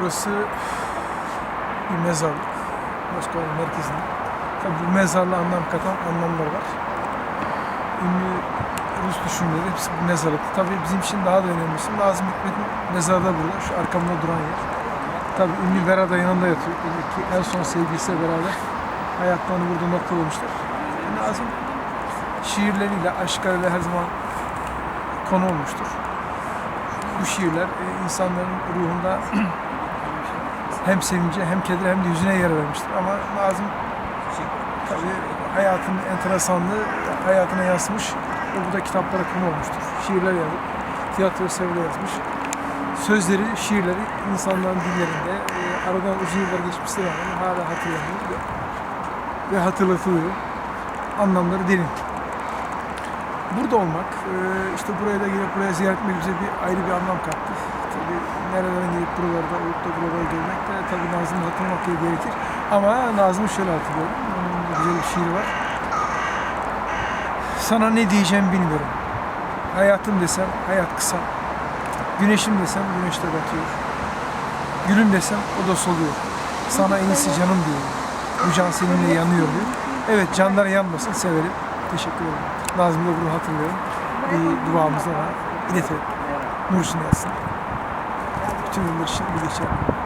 Burası bir mezarlık. Moskova'nın merkezinde. Tabii bu mezarla anlam katan anlamlar var. Ünlü Rus düşünürleri hepsi bu mezarlıkta. Tabii bizim için daha da önemlisi Nazım Hikmet'in mezarı da burada. Şu arkamda duran yer. Tabii ünlü Vera da yanında yatıyor. Ki en son sevgilisiyle beraber hayatlarını burada noktalamışlar. Nazım şiirleriyle, aşklarıyla her zaman konu olmuştur. Bu şiirler e, insanların ruhunda hem sevince hem kedere hem de yüzüne yer vermiştir. Ama Nazım tabii hayatının enteresanlığı hayatına yansımış ve bu da kitaplara konu olmuştur. Şiirler yazıp tiyatro sevle yazmış. Sözleri, şiirleri insanların dillerinde e, aradan uzun yıllar geçmişse rağmen hala hatırlanıyor ve, ve hatırlatılıyor. Anlamları derin. Burada olmak, e, işte buraya da gelip buraya ziyaret etmek bize bir ayrı bir anlam kattı. Tabii nereden gelip buralarda olup da buralara gelmek de tabii Nazım'ı hatırlamak gerekir. Ama Nazım'ı şöyle hatırlıyorum. Onun güzel bir şiiri var. Sana ne diyeceğim bilmiyorum. Hayatım desem hayat kısa. Güneşim desem güneş de batıyor. Gülüm desem o da soluyor. Sana en iyisi canım diyor. Bu can seninle yanıyor diyor. Evet canlar yanmasın severim. Teşekkür ederim. Nazım'ı da bunu hatırlıyorum. Bir duamızla ona iletelim. Nur için yatsın. Bütün yıllar için bir geçer.